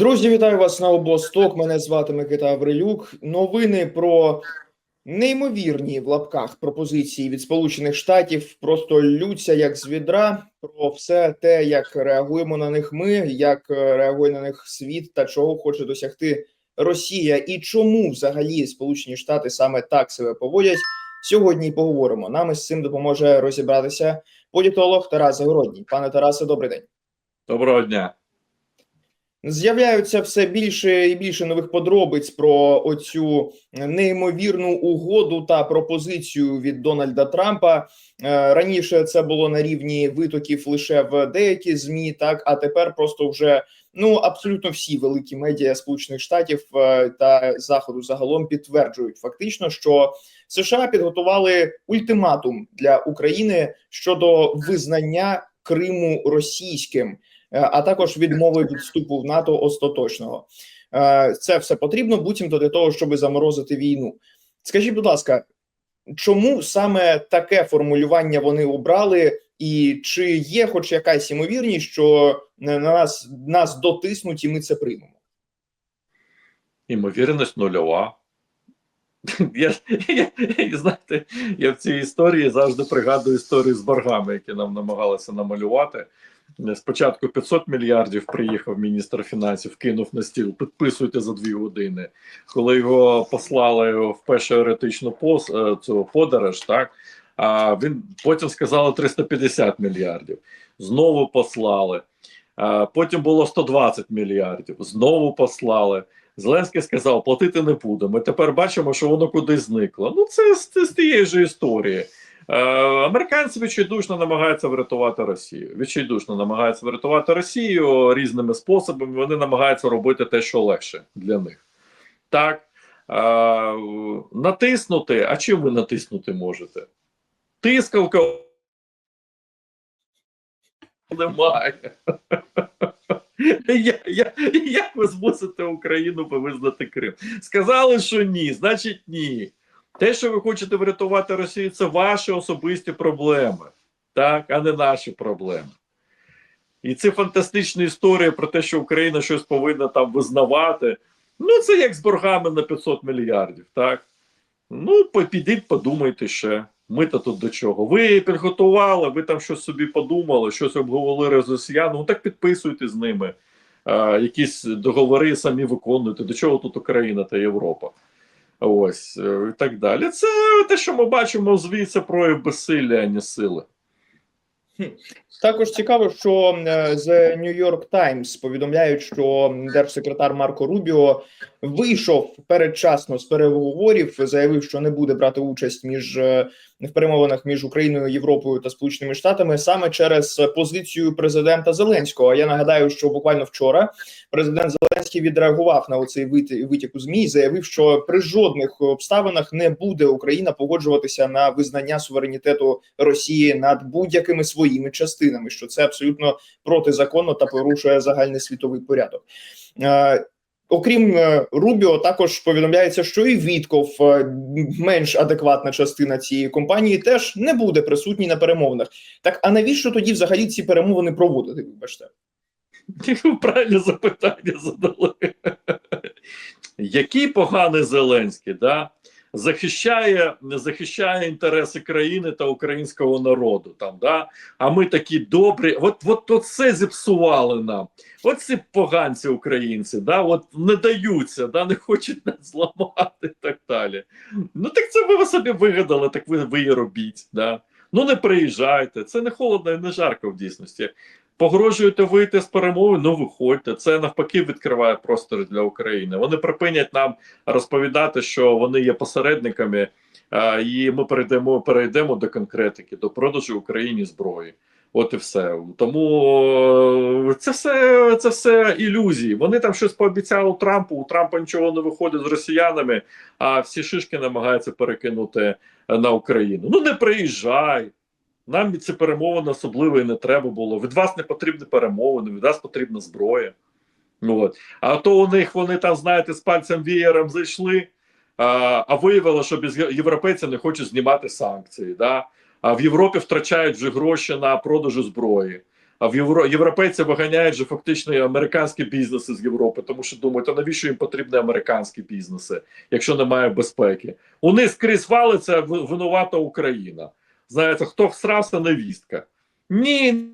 Друзі, вітаю вас на обосток. Мене звати Микита Аврилюк. Новини про неймовірні в лапках пропозиції від Сполучених Штатів просто лються як з відра. Про все те, як реагуємо на них ми, як е, реагує на них світ та чого хоче досягти Росія, і чому взагалі Сполучені Штати саме так себе поводять. Сьогодні поговоримо. Нам із цим допоможе розібратися політолог Тарас Загородній. Пане Тарасе, добрий день. Доброго дня. З'являються все більше і більше нових подробиць про оцю неймовірну угоду та пропозицію від Дональда Трампа. Е, Раніше це було на рівні витоків лише в деякі змі, так а тепер просто вже ну абсолютно всі великі медіа Сполучених Штатів е, та Заходу загалом підтверджують фактично, що США підготували ультиматум для України щодо визнання Криму російським. Е, а також відмови від вступу в НАТО остаточного. Е, Це все потрібно буцімто для того, щоб заморозити війну. Скажіть, будь ласка, чому саме таке формулювання вони обрали, і чи є хоч якась ймовірність, що на нас нас дотиснуть, і ми це приймемо? Імовірність нульова. Я, я, знаєте, я в цій історії завжди пригадую історію з боргами, які нам намагалися намалювати. Спочатку 500 мільярдів приїхав міністр фінансів, кинув на стіл, підписуйте за дві години. Коли його послали в першу еретичну пос, е, цю подорож, так а він потім сказали 350 мільярдів. Знову послали. Потім було 120 мільярдів. Знову послали. Зеленський сказав, платити не будемо. Ми тепер бачимо, що воно кудись зникло. Ну, це з, з тієї ж історії. Е, Американці відчайдушно намагаються врятувати Росію. Відчайдушно намагаються врятувати Росію різними способами. Вони намагаються робити те, що легше для них. Так. Е, натиснути. А чим ви натиснути можете? Тискалка немає. Як ви змусите Україну визнати Крим? Сказали, що ні, значить ні. Те, що ви хочете врятувати Росію, це ваші особисті проблеми, так, а не наші проблеми. І це фантастична історія про те, що Україна щось повинна там визнавати. Ну, це як з боргами на 500 мільярдів, так? Ну, підіть, подумайте ще. Ми-то тут до чого? Ви підготували, ви там щось собі подумали, щось обговорили з росіянами, ну так підписуйте з ними. А, якісь договори самі виконуйте. До чого тут Україна та Європа? Ось е, і так далі. Це те, що ми бачимо, звідси прояв безсилля, а не сили. Також цікаво, що е, The New York Times повідомляють, що держсекретар Марко Рубіо вийшов передчасно з переговорів, заявив, що не буде брати участь між е, в перемовинах між Україною, Європою та Сполученими Штатами саме через позицію президента Зеленського. Я нагадаю, що буквально вчора президент Зеленський відреагував на оцей витік у змі, і заявив, що при жодних обставинах не буде Україна погоджуватися на визнання суверенітету Росії над будь-якими своїми частинами, що це абсолютно протизаконно та порушує загальний світовий порядок. Е, Окрім е, Рубіо, також повідомляється, що і Вітков, е, менш адекватна частина цієї компанії, теж не буде присутній на перемовинах. Так а навіщо тоді взагалі ці перемовини проводити? Вибачте, правильне запитання задали. Який поганий Зеленський, да? захищає захищає інтереси країни та українського народу. Там да а ми такі добрі. От от, от це зіпсували нам. От ці поганці українці, да, от не даються, да, не хочуть нас зламати і так далі. Ну так це ви собі вигадали, так ви ви і робіть. Да. Ну не приїжджайте, це не холодно і не жарко в дійсності. Погрожуєте вийти з перемови, ну виходьте. Це навпаки відкриває простори для України. Вони припинять нам розповідати, що вони є посередниками, і ми перейдемо перейдемо до конкретики, до продажу Україні зброї. От і все. Тому це все це все ілюзії. Вони там щось пообіцяли Трампу. У Трампа нічого не виходить з росіянами, а всі шишки намагаються перекинути на Україну. Ну не приїжджай. Нам ці перемовини особливо і не треба було. Від вас не потрібні перемовини, від вас потрібна зброя. Ну, от. А то у них вони там, знаєте, з пальцем вієром зайшли, а а виявило, що без європейці не хочуть знімати санкції. Да? А в Європі втрачають вже гроші на продажу зброї. А в Євро європейці виганяють же фактично американські бізнеси з Європи, тому що думають, а навіщо їм потрібні американські бізнеси, якщо немає безпеки? У них скрізь валиться винувата Україна. Знаєте, хто всрався невістка? Ні,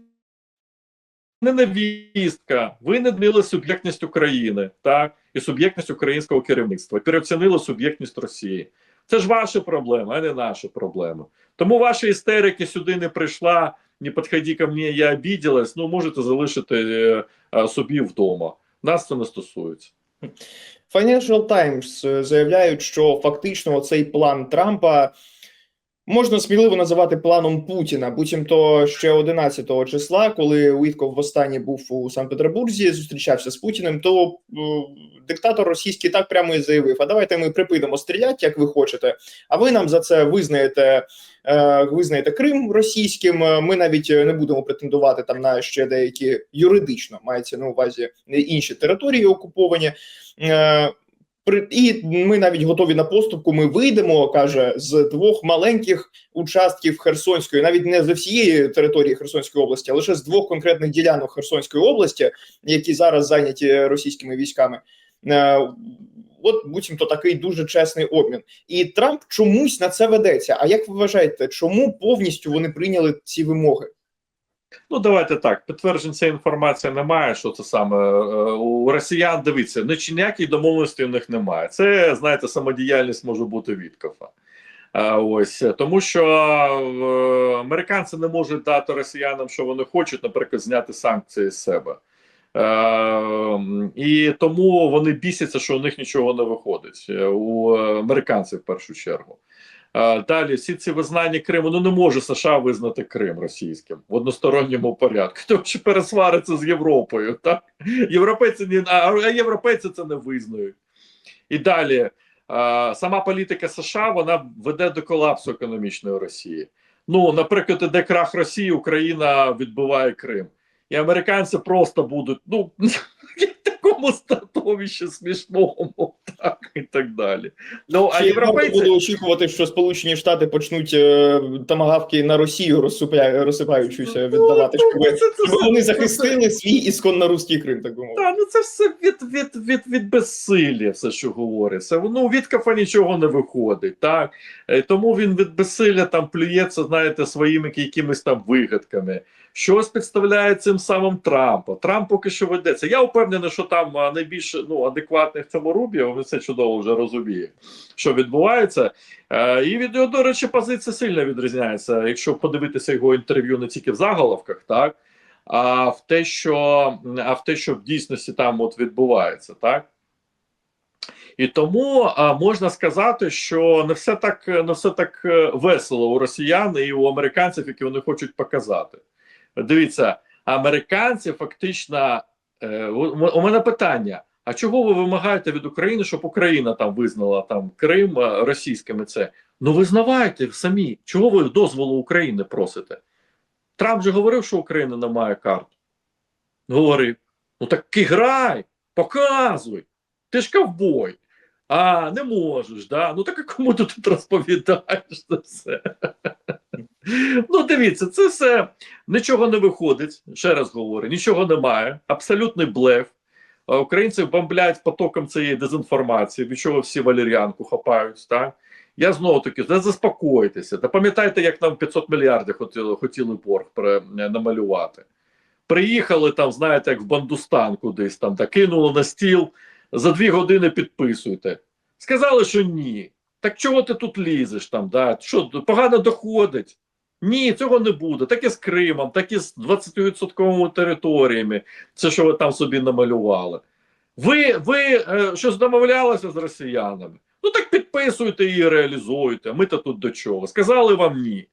не невістка. Ви не дміли суб'єктність України, так і суб'єктність українського керівництва. Переоцінили суб'єктність Росії. Це ж ваші проблеми, а не наші проблеми. Тому ваші істерики сюди не прийшла. Не підходи ко мені, я обіділась. Ну можете залишити е, е, собі вдома. Нас це не стосується. Financial Times е, заявляють, що фактично цей план Трампа можна сміливо називати планом Путіна. Буцімто ще 11 числа, коли Уітков востаннє був у Санкт-Петербурзі, зустрічався з Путіним, то е, диктатор російський так прямо і заявив: А давайте ми припинимо стріляти, як ви хочете. А ви нам за це визнаєте, е, визнаєте Крим російським. е, Ми навіть не будемо претендувати там на ще деякі юридично мається на увазі інші території окуповані. І ми навіть готові на поступку. Ми вийдемо, каже, з двох маленьких участків Херсонської, навіть не з всієї території Херсонської області, а лише з двох конкретних ділянок Херсонської області, які зараз зайняті російськими військами. Е, От буцімто такий дуже чесний обмін, і Трамп чомусь на це ведеться. А як ви вважаєте, чому повністю вони прийняли ці вимоги? Ну, давайте так. Підтверджень цієї інформації немає. Що це саме е, у росіян? Дивіться, ніч- ніякої домовленості у них немає. Це знаєте, самодіяльність може бути Віткофа. А, ось тому, що е, американці не можуть дати росіянам, що вони хочуть, наприклад, зняти санкції з себе. Е, і тому вони бісяться, що у них нічого не виходить у американців в першу чергу. Далі всі ці визнання Криму ну не може США визнати Крим російським в односторонньому порядку, тому що пересвариться з Європою. Так європейці не а європейці це не визнають. І далі сама політика США вона веде до колапсу економічної Росії. Ну, наприклад, іде крах Росії, Україна відбиває Крим, і американці просто будуть ну такому статовищі смішному, так і так далі. Ну а Чи європейці буду очікувати, що Сполучені Штати почнуть е, тамагавки на Росію розсипля... розсипаючися віддавати, щоб, Ну, це- це щоб вони це захистили свій ісконно руський Крим, так би мовити. Та, ну це все від, від, від, від безсилля, все, що говориться. Ну, від кафа нічого не виходить, так? Е, Тому він від безсилля там плюється, знаєте, своїми якимись там вигадками. Щось підставляє цим самим Трампа. Трамп поки що ведеться. Я впевнений, що там а, найбільш ну, адекватний в цьому це чудово вже розуміє, що відбувається. Е, і від його, до речі, позиція сильно відрізняється. Якщо подивитися його інтерв'ю не тільки в заголовках, так? а в те, що а в те, що в дійсності там от відбувається, так? І тому а, можна сказати, що не все так не все так е, весело у росіян і у американців, які вони хочуть показати. Дивіться, американці фактично е, у, у мене питання: а чого ви вимагаєте від України, щоб Україна там визнала там Крим е, російськими? Це ну визнавайте самі, чого ви дозволу України просите? Трамп же говорив, що Україна не має карт. Говорив: ну так грай, показуй. Ти ж ковбой. А, не можеш, да? Ну так а кому ти тут розповідаєш це все? Ну, дивіться, це все нічого не виходить. Ще раз говорю, нічого немає. Абсолютний блеф. Українці бомблять потоком цієї дезінформації, від чого всі валеріанку хапають. Так? Я знову таки не заспокойтеся. Та пам'ятаєте, як нам 500 мільярдів хотіли, хотіли борг при, намалювати. Приїхали там, знаєте, як в Бандустан кудись там, та кинули на стіл, за дві години підписуйте. Сказали, що ні. Так чого ти тут лізеш там? Да? Що погано доходить? Ні, цього не буде. Так і з Кримом, так і з 20% територіями. Це що ви там собі намалювали. Ви, ви е, щось домовлялися з росіянами? Ну так підписуйте і реалізуйте. Ми то тут до чого. Сказали вам ні.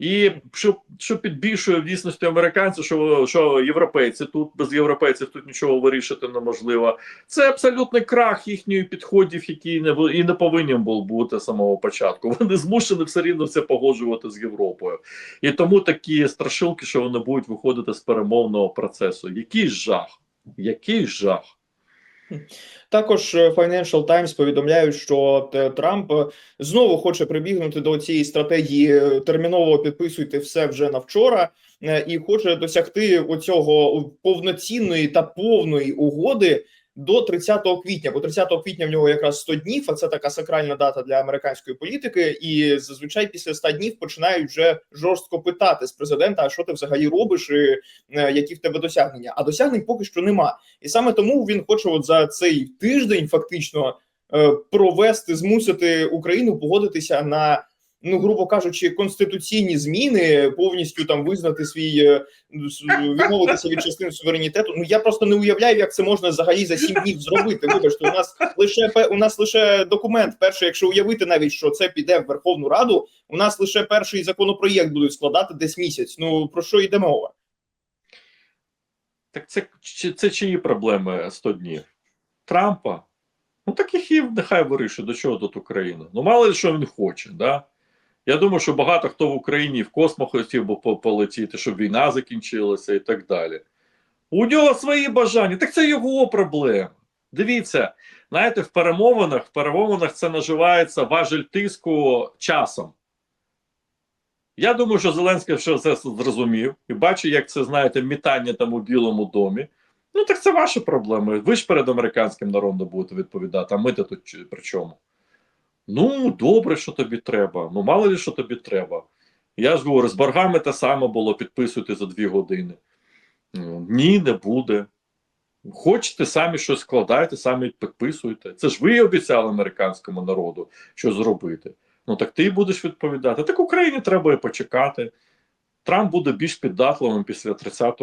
І що, що підбільшує в дійсності американців, що, що європейці тут без європейців тут нічого вирішити неможливо. Це абсолютний крах їхньої підходів, які не і не повинен був бути з самого початку. Вони змушені все рівно все погоджувати з Європою. І тому такі страшилки, що вони будуть виходити з перемовного процесу. Який жах? Який жах? Також е, Financial Times повідомляють, що е, Трамп е, знову хоче прибігнути до цієї стратегії терміново підписуйте все вже на вчора, і хоче досягти оцього повноцінної та повної угоди до 30 квітня. Бо 30 квітня в нього якраз 100 днів, а це така сакральна дата для американської політики. І зазвичай після 100 днів починають вже жорстко питати з президента: а що ти взагалі робиш, і е, які в тебе досягнення? А досягнень поки що нема. І саме тому він хоче, от за цей тиждень, фактично, е, провести, змусити Україну погодитися на. Ну, грубо кажучи, конституційні зміни повністю там визнати свій е, відмовитися від частини суверенітету. Ну я просто не уявляю, як це можна взагалі за сім днів зробити. Вибачте, у нас лише у нас лише документ. Перший, якщо уявити навіть, що це піде в Верховну Раду, у нас лише перший законопроєкт будуть складати десь місяць. Ну про що йде мова? Так це, це чиї проблеми 100 днів? Трампа? Ну так і нехай вирішує, до чого тут Україна. Ну, мало ли що він хоче, да? Я думаю, що багато хто в Україні в космос хотів би полетіти, щоб війна закінчилася і так далі. У нього свої бажання, так це його проблема. Дивіться, знаєте, в перемовинах, в перемовинах це називається важель тиску часом. Я думаю, що Зеленський вже це зрозумів і бачить, як це, знаєте, мітання там у Білому домі. Ну, так це ваші проблеми. Ви ж перед американським народом будете відповідати, а ми то тут при чому? Ну, добре, що тобі треба. Ну, мало ли, що тобі треба. Я ж говорю, з боргами те саме було підписуйте за дві години. Ну, Ні, не буде. Хочете самі щось складайте, самі підписуйте. Це ж ви обіцяли американському народу, що зробити. Ну так ти будеш відповідати. Так Україні треба і почекати. Трамп буде більш піддатливим після 30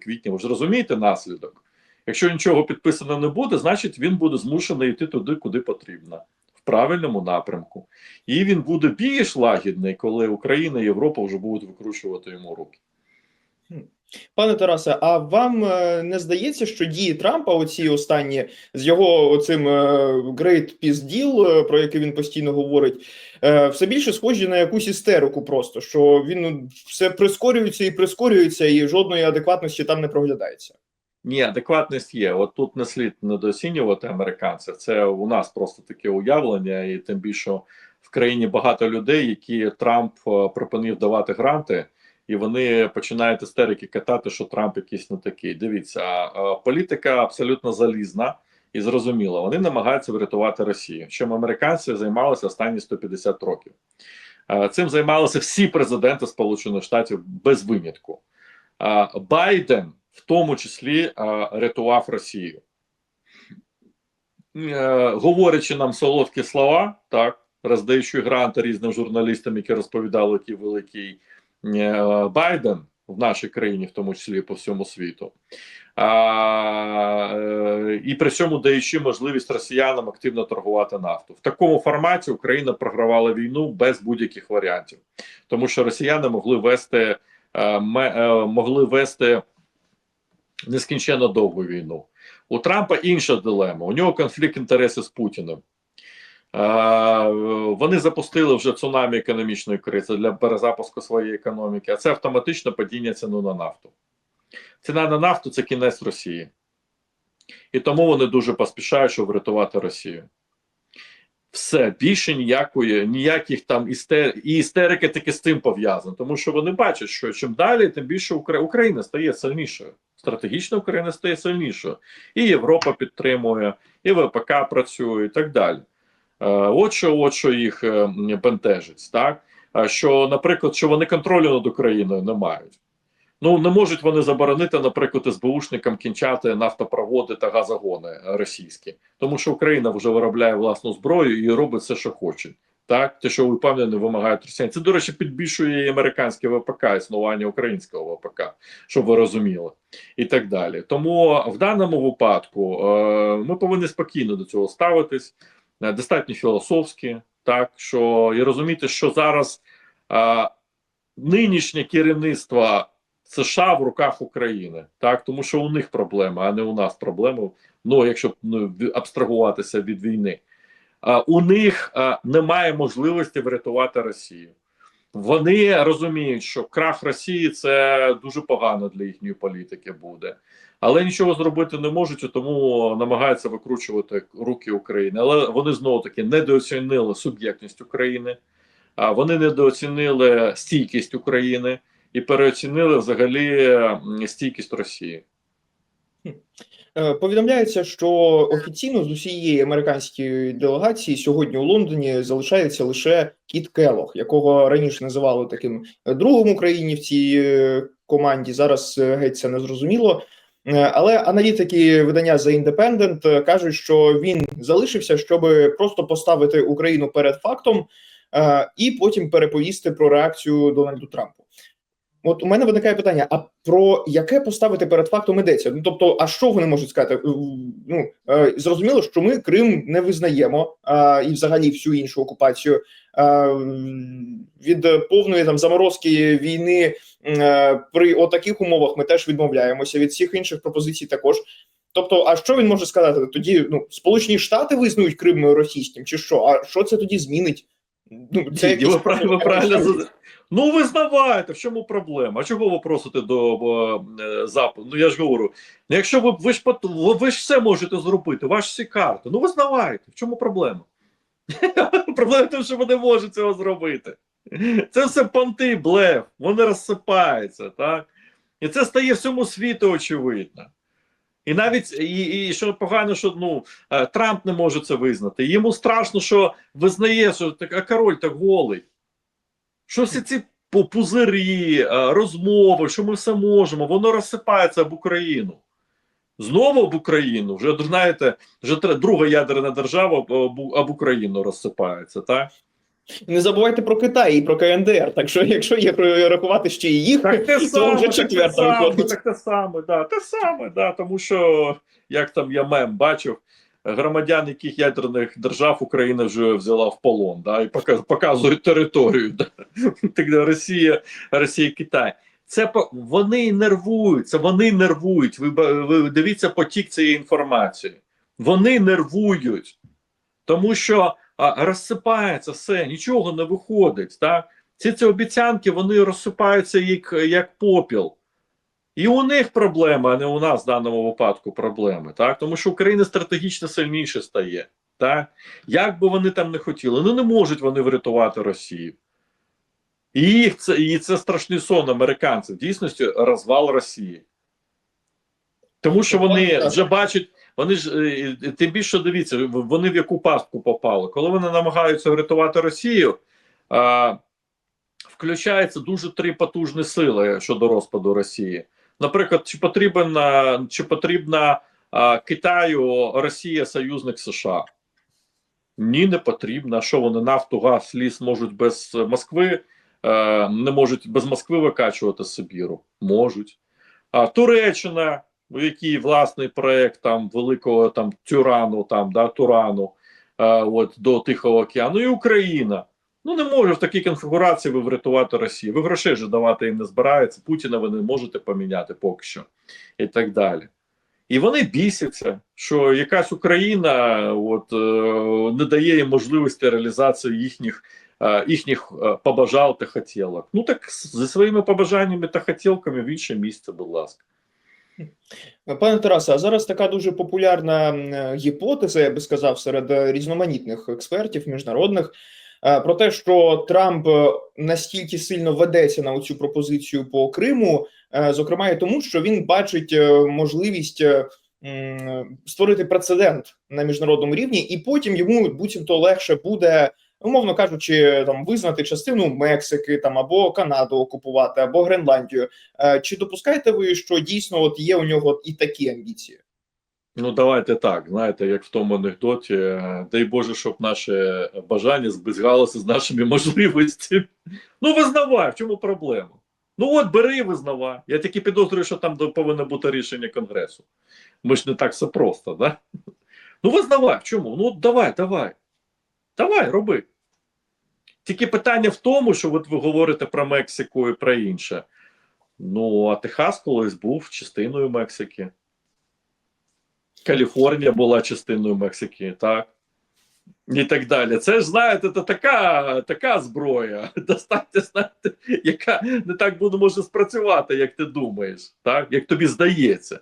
квітня. Ви ж розумієте наслідок? Якщо нічого підписано не буде, значить він буде змушений йти туди, куди потрібно, правильному напрямку. І він буде більш лагідний, коли Україна і Європа вже будуть викручувати йому руки. Пане Тарасе, а вам е, не здається, що дії Трампа, оці останні з його оцим е, Great Peace Deal, е, про який він постійно говорить, все більше схожі на якусь істерику, просто що він ну, все прискорюється і прискорюється, і жодної адекватності там не проглядається. Ні, адекватність є. От тут не слід недооцінювати американців. Це у нас просто таке уявлення, і тим більше в країні багато людей, які Трамп е, припинив давати гранти, і вони починають істерики катати, що Трамп якийсь не такий. Дивіться, політика абсолютно залізна і зрозуміла. Вони намагаються врятувати Росію. Чим американці займалися останні 150 років. Цим займалися всі президенти Сполучених Штатів без винятку. Байден в тому числі рятував Росію. Е, говорячи нам солодкі слова, так, роздаючи гранти різним журналістам, які розповідали, який великий е, Байден в нашій країні, в тому числі по всьому світу, а, е, і при цьому даючи можливість росіянам активно торгувати нафту. В такому форматі Україна програвала війну без будь-яких варіантів, тому що росіяни могли вести, е, е, могли вести нескінченно довгу війну. У Трампа інша дилема. У нього конфлікт інтересів з Путіним. Вони запустили вже цунамі економічної кризи для перезапуску своєї економіки, а це автоматично падіння ціну на нафту. Ціна на нафту це кінець Росії. І тому вони дуже поспішають, щоб врятувати Росію. Все, більше ніякої, ніяких там істер... і істерики таки з цим пов'язано. Тому що вони бачать, що чим далі, тим більше Укра... Україна стає сильнішою. Стратегічно Україна стає сильнішою. І Європа підтримує, і ВПК працює, і так далі. Е, От що, їх е, бентежить, так? Що, наприклад, що вони контролю над Україною не мають. Ну, не можуть вони заборонити, наприклад, СБУшникам кінчати нафтопроводи та газогони російські, тому що Україна вже виробляє власну зброю і робить все, що хоче. Так, те, що впевнені, вимагають росіяни. Це, до речі, підбільшує і американське ВПК, існування українського ВПК, щоб ви розуміли, і так далі. Тому в даному випадку е, ми повинні спокійно до цього ставитись, е, достатньо філософськи, так що і розуміти, що зараз е, нинішнє керівництво США в руках України, так тому що у них проблеми, а не у нас проблеми. Ну, якщо ну, абстрагуватися від війни, у них немає можливості врятувати Росію. вони розуміють, що крах Росії це дуже погано для їхньої політики буде. Але нічого зробити не можуть, тому намагаються викручувати руки України. Але вони знову таки недооцінили суб'єктність України, вони недооцінили стійкість України і переоцінили взагалі стійкість Росії. Е, Повідомляється, що офіційно з усієї американської делегації сьогодні у Лондоні залишається лише Кіт Келох, якого раніше називали таким другом Україні в цій е, команді. Зараз е, геть це не зрозуміло. Е, Але аналітики видання The Independent е, кажуть, що він залишився, щоб просто поставити Україну перед фактом е, і потім переповісти про реакцію Дональду Трампу. От у мене виникає питання: а про яке поставити перед фактом йдеться? Ну тобто, а що вони можуть сказати? Е, Ну е, зрозуміло, що ми Крим не визнаємо а, і взагалі всю іншу окупацію а, від повної там заморозки війни е, при отаких умовах ми теж відмовляємося від всіх інших пропозицій також. Тобто, а що він може сказати? Тоді ну Сполучені Штати визнають Крим російським, чи що? А що це тоді змінить? Ну якісь- ви правильно, правильно Ну, визнавайте, в чому проблема? А чого ви просите до е, запиту? Ну я ж говорю, якщо ви, ви ж ви, ж все можете зробити, ваші всі карти. Ну визнавайте, в чому проблема? проблема в тому, що ви не можете цього зробити. Це все понти, блеф, вони розсипаються, так? І це стає всьому світу очевидно. І навіть і, і що погано, що ну е, Трамп не може це визнати. Йому страшно, що визнає, що так, а король так голий. Що всі ці пу- пузирі, е, розмови, що ми все можемо, воно розсипається об Україну. Знову об Україну. Вже знаєте, вже друга ядерна держава об, Україну розсипається, так? Не забувайте про Китай і про КНДР. Так що, якщо є рахувати ще і їх, Так те то саме, вже четверта виходить. так те саме, да, те саме, да, тому що, як там я мем бачив, громадян яких ядерних держав Україна вже взяла в полон, да, і пока- показують територію. Да. Росія, Росія, Китай. Це вони нервуються, вони нервують. Ви, ви дивіться потік цієї інформації. Вони нервують, тому що а, розсипається все, нічого не виходить. Так? Ці ці обіцянки вони розсипаються як, як попіл. І у них проблеми, а не у нас в даному випадку проблеми. Так? Тому що Україна стратегічно сильніше стає. Так? Як би вони там не хотіли, ну не можуть вони врятувати Росію. І їх це, і це страшний сон американців. В дійсності розвал Росії. Тому що вони вже бачать, вони ж е, е, тим більше дивіться, вони в яку пастку попали. Коли вони намагаються врятувати Росію, а, включаються дуже три потужні сили щодо розпаду Росії. Наприклад, чи потрібен а, чи потрібна а, Китаю Росія союзник США? Ні, не потрібно. А Що вони нафту, газ, ліс можуть без Москви, е, не можуть без Москви викачувати Сибіру? Можуть. А Туреччина, у якій власний проект там великого там тюрану, там да турану, е, от до Тихого океану, і Україна. Ну не може в такій конфігурації ви врятувати Росію. Ви грошей же давати їм не збирається. Путіна ви не можете поміняти поки що, і так далі. І вони бісяться, що якась Україна от, е, не дає їм можливості реалізації їхніх, е, їхніх е, побажал та хотілок. Ну так зі своїми побажаннями та хотілками в інше місце, будь ласка. Пане Тарасе, а зараз така дуже популярна гіпотеза, я би сказав, серед різноманітних експертів міжнародних про те, що Трамп е, настільки сильно ведеться на цю пропозицію по Криму, е, зокрема і тому, що він бачить е, можливість е, створити прецедент на міжнародному рівні, і потім йому буцімто легше буде. Умовно кажучи, там визнати частину Мексики, там або Канаду окупувати, або Гренландію. Е, Чи допускаєте ви, що дійсно от є у нього і такі амбіції? Ну, давайте так. Знаєте, як в тому анекдоті, е, дай Боже, щоб наше бажання збігалося з нашими можливостями. Ну, визнавай, в чому проблема? Ну от бери і визнавай. Я тільки підозрюю, що там повинно бути рішення Конгресу. Ми ж не так все просто, да? Ну, визнавай, в чому? Ну, давай, давай. Давай, роби. Тільки питання в тому, що от ви говорите про Мексику і про інше. Ну, а Техас колись був частиною Мексики. Каліфорнія була частиною Мексики, так. і так далі. Це ж знаєте, це така, така зброя, достатньо знаєте, яка не так буде може спрацювати, як ти думаєш, так як тобі здається,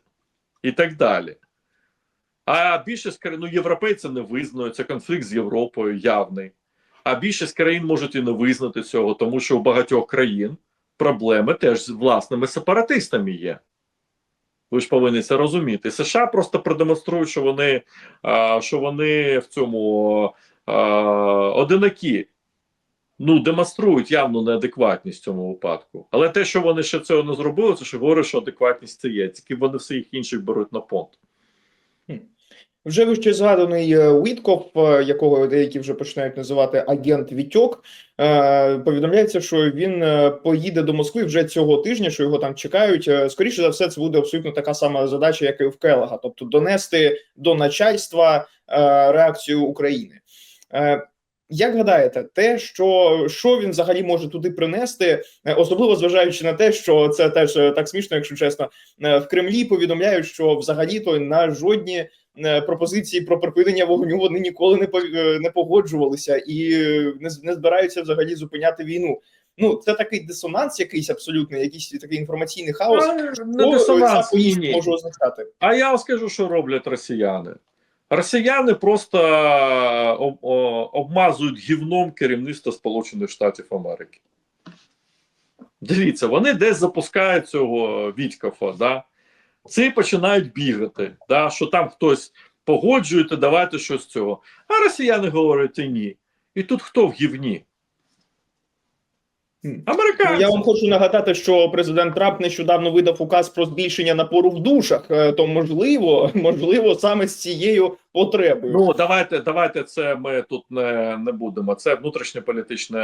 і так далі. А більшість країн, ну, європейці не визнають, це конфлікт з Європою явний. А більшість країн можуть і не визнати цього, тому що у багатьох країн проблеми теж з власними сепаратистами є. Ви ж повинні це розуміти. США просто продемонструють, що вони, що вони в цьому одинакі. Ну, демонструють явну неадекватність в цьому випадку. Але те, що вони ще цього не зробили, це ще говорить, що адекватність це є. Тільки вони всіх інших беруть на понт. Вже вище згаданий е, е, якого деякі вже починають називати агент Вітьок. е, Повідомляється, що він поїде до Москви вже цього тижня, що його там чекають. Скоріше за все, це буде абсолютно така сама задача, як і в Келага, тобто донести до начальства реакцію України. Як гадаєте, те, що, що він взагалі може туди принести, особливо зважаючи на те, що це теж так смішно, якщо чесно, в Кремлі повідомляють, що взагалі-то на жодні пропозиції про припинення вогню вони ніколи не е, не погоджувалися і е, не, не збираються взагалі зупиняти війну. Ну це такий дисонанс, якийсь абсолютний, якийсь такий інформаційний хаос. А, не дисонанс, ні, може означати? А я вам скажу, що роблять росіяни. Росіяни просто е, обмазують гівном керівництво Сполучених Штатів Америки. Дивіться, вони десь запускають цього Вітькафа, да? Ці починають бігати, да? що там хтось погоджуєте, давайте щось цього. А росіяни говорять ні. І тут хто в гівні? Американці. Ну, я вам хочу нагадати, що президент Трамп нещодавно видав указ про збільшення напору в душах. Е, То можливо, можливо, саме з цією потребою. Ну давайте, давайте це ми тут не, не будемо. Це внутрішньополітичне.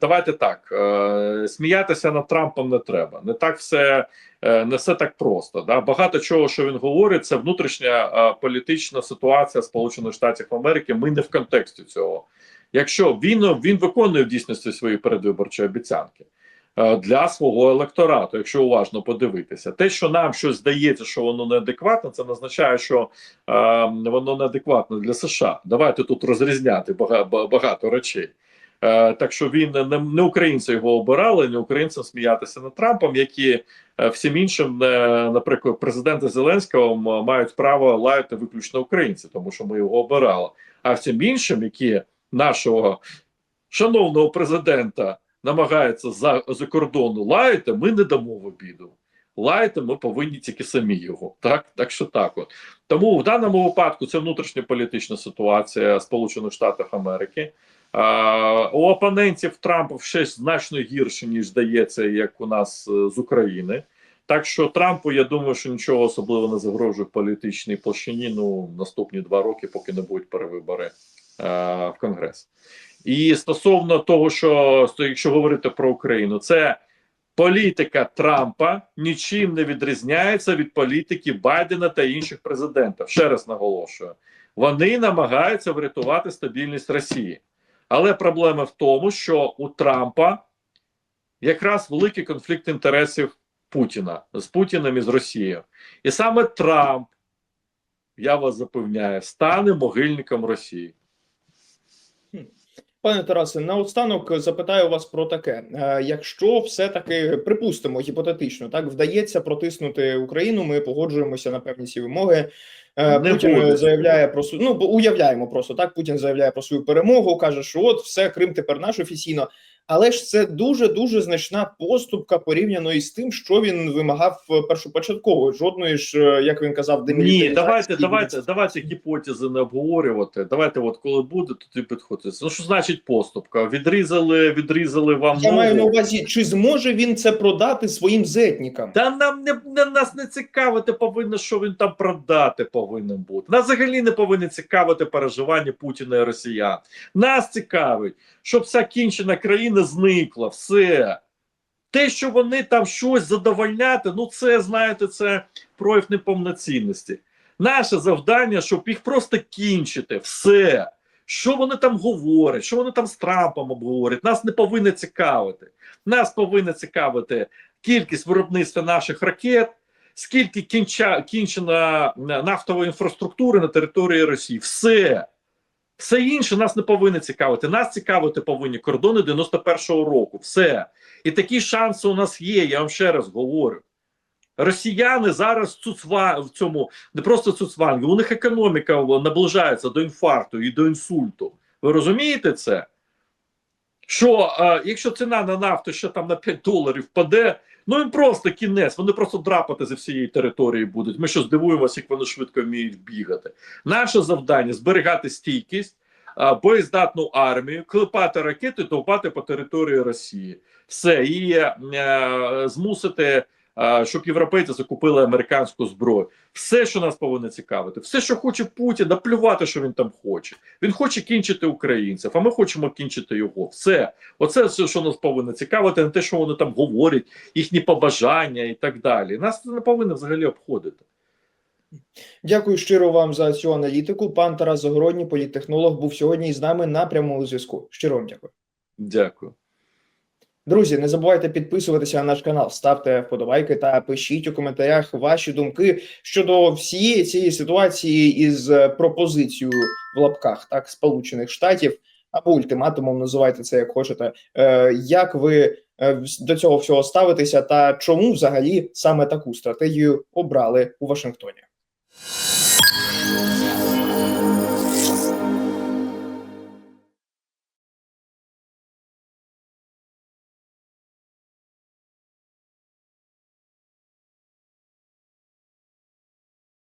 Давайте так. Е, сміятися над Трампом не треба. Не так все е, не все так просто. Да? Багато чого, що він говорить, це внутрішня е, політична ситуація Сполучених Штатів Америки. Ми не в контексті цього. Якщо він він виконує в дійсності свої передвиборчі обіцянки е, для свого електорату, якщо уважно подивитися, те, що нам щось здається, що воно неадекватне, це не означає, що е, воно неадекватне для США. Давайте тут розрізняти бага- багато речей. Е, так що він не, не українці його обирали, не українцям сміятися над Трампом, які е, всім іншим, е, наприклад, президента Зеленського мають право лаяти виключно українці, тому що ми його обирали. А всім іншим, які нашого шановного президента намагаються за, за кордону лаяти, ми не дамо в обіду. Лаяти ми повинні тільки самі його. Так, так що так от. Тому в даному випадку це внутрішньополітична ситуація Сполучених Штатів Америки. А, у опонентів Трампа ще значно гірше, ніж здається, як у нас е, з України. Так що Трампу, я думаю, що нічого особливо не загрожує політичній площині. Ну, наступні два роки, поки не будуть перевибори в Конгрес. І стосовно того, що якщо говорити про Україну, це політика Трампа нічим не відрізняється від політики Байдена та інших президентів. Ще раз наголошую, вони намагаються врятувати стабільність Росії. Але проблема в тому, що у Трампа якраз великий конфлікт інтересів Путіна з Путіним і з Росією. І саме Трамп, я вас запевняю, стане могильником Росії. Пане Тарасе, наостанок запитаю вас про таке: Е, якщо все-таки припустимо гіпотетично, так вдається протиснути Україну, ми погоджуємося на певні ці вимоги. Е, Не Путін буде. заявляє про ну уявляємо просто так. Путін заявляє про свою перемогу, каже, що от все Крим тепер наш офіційно. Але ж це дуже дуже значна поступка порівняно із тим, що він вимагав е, першопочатково. Жодної ж, е, як він казав, Ні, давайте, давайте, давайте гіпотези не обговорювати. Давайте, от коли буде, то ти підходиться. Ну що значить поступка? Відрізали, відрізали вам Я маю на увазі, чи зможе він це продати своїм зетникам? Та нам не, не нас не цікавити повинно, що він там продати повинен бути. Нас взагалі не повинні цікавити переживання Путіна і Росіян. Нас цікавить, щоб вся кінчена країна зникла. Все. Те, що вони там щось задовольняти, ну це знаєте, це прояв неповноцінності. Наше завдання, щоб їх просто кінчити, все. Що вони там говорять, що вони там з Трампом обговорять, нас не повинно цікавити. Нас повинно цікавити кількість виробництва наших ракет, скільки кінча, кінчена нафтової інфраструктури на території Росії. Все. Все інше нас не повинно цікавити. Нас цікавити повинні кордони 91-го року. Все. І такі шанси у нас є. Я вам ще раз говорю. Росіяни зараз цуцва в цьому не просто цуцванги, у них економіка наближається до інфаркту і до інсульту. Ви розумієте це? Що е, якщо ціна на нафту ще там на 5 доларів впаде, ну їм просто кінець, вони просто драпати за всієї території будуть. Ми що здивуємося, як вони швидко вміють бігати. Наше завдання зберігати стійкість, боєздатну армію, клепати ракети, товпати по території Росії. Все і е, змусити. Щоб європейці закупили американську зброю, все, що нас повинно цікавити, все, що хоче Путін, наплювати, що він там хоче. Він хоче кінчити українців, а ми хочемо кінчити його. Все, оце все, що нас повинно цікавити, не те, що вони там говорять, їхні побажання і так далі. Нас це не повинно взагалі обходити. Дякую щиро вам за цю аналітику. Пан Тарас Загородній, політтехнолог, був сьогодні з нами на прямому зв'язку. Щиро вам дякую. Дякую. Друзі, не забувайте підписуватися на наш канал, ставте вподобайки та пишіть у коментарях ваші думки щодо всієї цієї ситуації із е, пропозицією в лапках так Сполучених Штатів або ультиматумом, називайте це як хочете. Е, Як ви е, до цього всього ставитеся, та чому взагалі саме таку стратегію обрали у Вашингтоні?